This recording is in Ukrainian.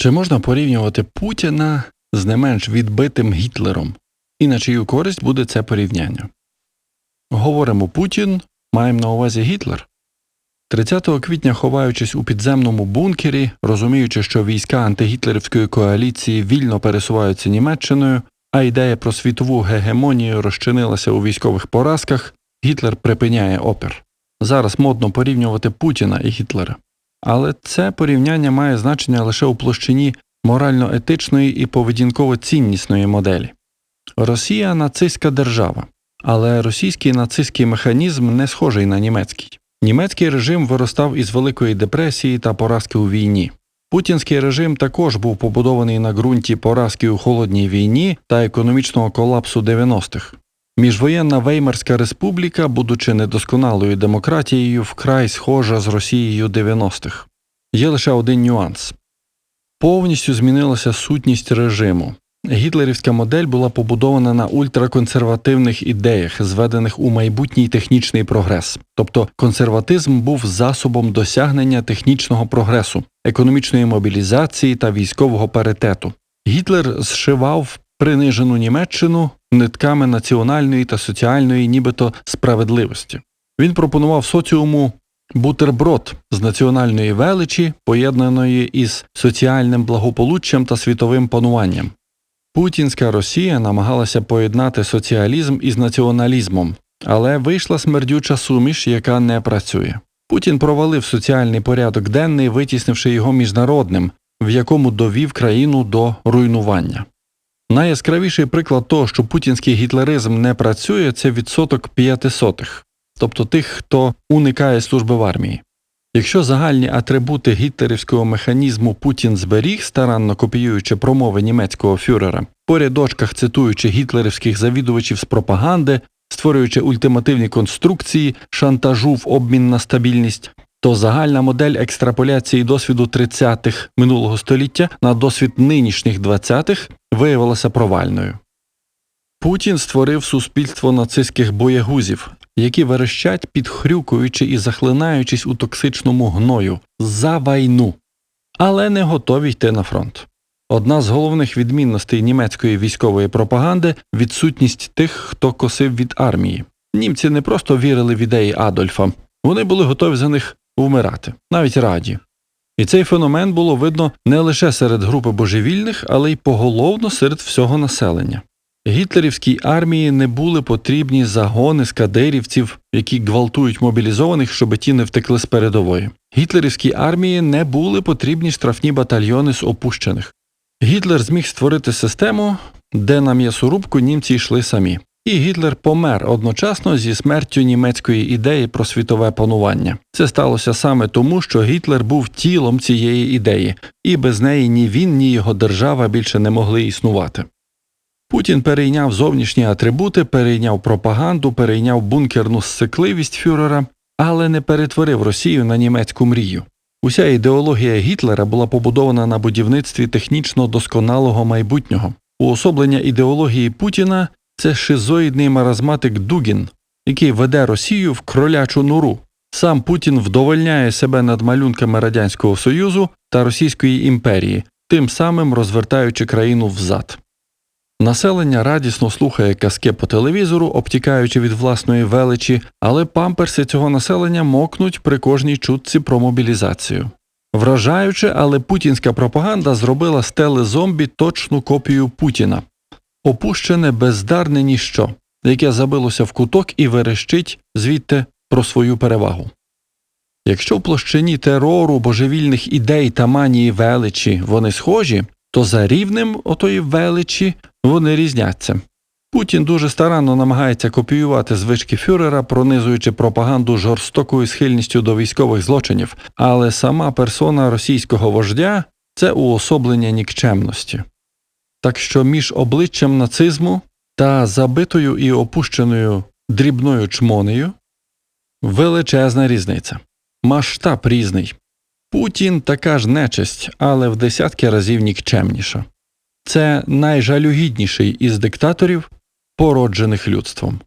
Чи можна порівнювати Путіна з не менш відбитим Гітлером? І на чию користь буде це порівняння? Говоримо Путін, маємо на увазі Гітлер. 30 квітня, ховаючись у підземному бункері, розуміючи, що війська антигітлерівської коаліції вільно пересуваються Німеччиною, а ідея про світову гегемонію розчинилася у військових поразках, Гітлер припиняє опір. Зараз модно порівнювати Путіна і Гітлера. Але це порівняння має значення лише у площині морально-етичної і поведінково-ціннісної моделі. Росія нацистська держава, але російський нацистський механізм не схожий на німецький. Німецький режим виростав із Великої депресії та поразки у війні. Путінський режим також був побудований на ґрунті поразки у холодній війні та економічного колапсу 90-х. Міжвоєнна Веймарська республіка, будучи недосконалою демократією, вкрай схожа з Росією 90-х. Є лише один нюанс повністю змінилася сутність режиму. Гітлерівська модель була побудована на ультраконсервативних ідеях, зведених у майбутній технічний прогрес. Тобто консерватизм був засобом досягнення технічного прогресу, економічної мобілізації та військового паритету. Гітлер зшивав принижену Німеччину нитками національної та соціальної, нібито справедливості. Він пропонував соціуму бутерброд з національної величі, поєднаної із соціальним благополуччям та світовим пануванням. Путінська Росія намагалася поєднати соціалізм із націоналізмом, але вийшла смердюча суміш, яка не працює. Путін провалив соціальний порядок денний, витіснивши його міжнародним, в якому довів країну до руйнування. Найяскравіший приклад того, що путінський гітлеризм не працює, це відсоток п'ятисотих, тобто тих, хто уникає служби в армії. Якщо загальні атрибути гітлерівського механізму Путін зберіг, старанно копіюючи промови німецького фюрера, по рядочках цитуючи гітлерівських завідувачів з пропаганди, створюючи ультимативні конструкції, шантажу в обмін на стабільність, то загальна модель екстраполяції досвіду 30-х минулого століття на досвід нинішніх 20-х виявилася провальною. Путін створив суспільство нацистських боєгузів, які верещать, підхрюкуючи і захлинаючись у токсичному гною за війну, але не готові йти на фронт. Одна з головних відмінностей німецької військової пропаганди відсутність тих, хто косив від армії. Німці не просто вірили в ідеї Адольфа, вони були готові за них вмирати, навіть раді. І цей феномен було видно не лише серед групи божевільних, але й поголовно серед всього населення. Гітлерівській армії не були потрібні загони з кадирівців, які гвалтують мобілізованих, щоб ті не втекли з передової. Гітлерівській армії не були потрібні штрафні батальйони з опущених. Гітлер зміг створити систему, де на м'ясорубку німці йшли самі. І Гітлер помер одночасно зі смертю німецької ідеї про світове панування. Це сталося саме тому, що Гітлер був тілом цієї ідеї, і без неї ні він, ні його держава більше не могли існувати. Путін перейняв зовнішні атрибути, перейняв пропаганду, перейняв бункерну сцикливість фюрера, але не перетворив Росію на німецьку мрію. Уся ідеологія Гітлера була побудована на будівництві технічно досконалого майбутнього. Уособлення ідеології Путіна це шизоїдний маразматик Дугін, який веде Росію в кролячу нуру. Сам Путін вдовольняє себе над малюнками Радянського Союзу та Російської імперії, тим самим розвертаючи країну взад. Населення радісно слухає казки по телевізору, обтікаючи від власної величі, але памперси цього населення мокнуть при кожній чутці про мобілізацію. Вражаюче, але путінська пропаганда зробила з телезомбі точну копію Путіна, опущене бездарне ніщо, яке забилося в куток і верещить звідти про свою перевагу. Якщо в площині терору, божевільних ідей та манії величі вони схожі, то за рівнем отої величі вони різняться. Путін дуже старанно намагається копіювати звички фюрера, пронизуючи пропаганду жорстокою схильністю до військових злочинів, але сама персона російського вождя це уособлення нікчемності. Так що між обличчям нацизму та забитою і опущеною дрібною чмонею величезна різниця, масштаб різний. Путін така ж нечисть, але в десятки разів нікчемніша. Це найжалюгідніший із диктаторів, породжених людством.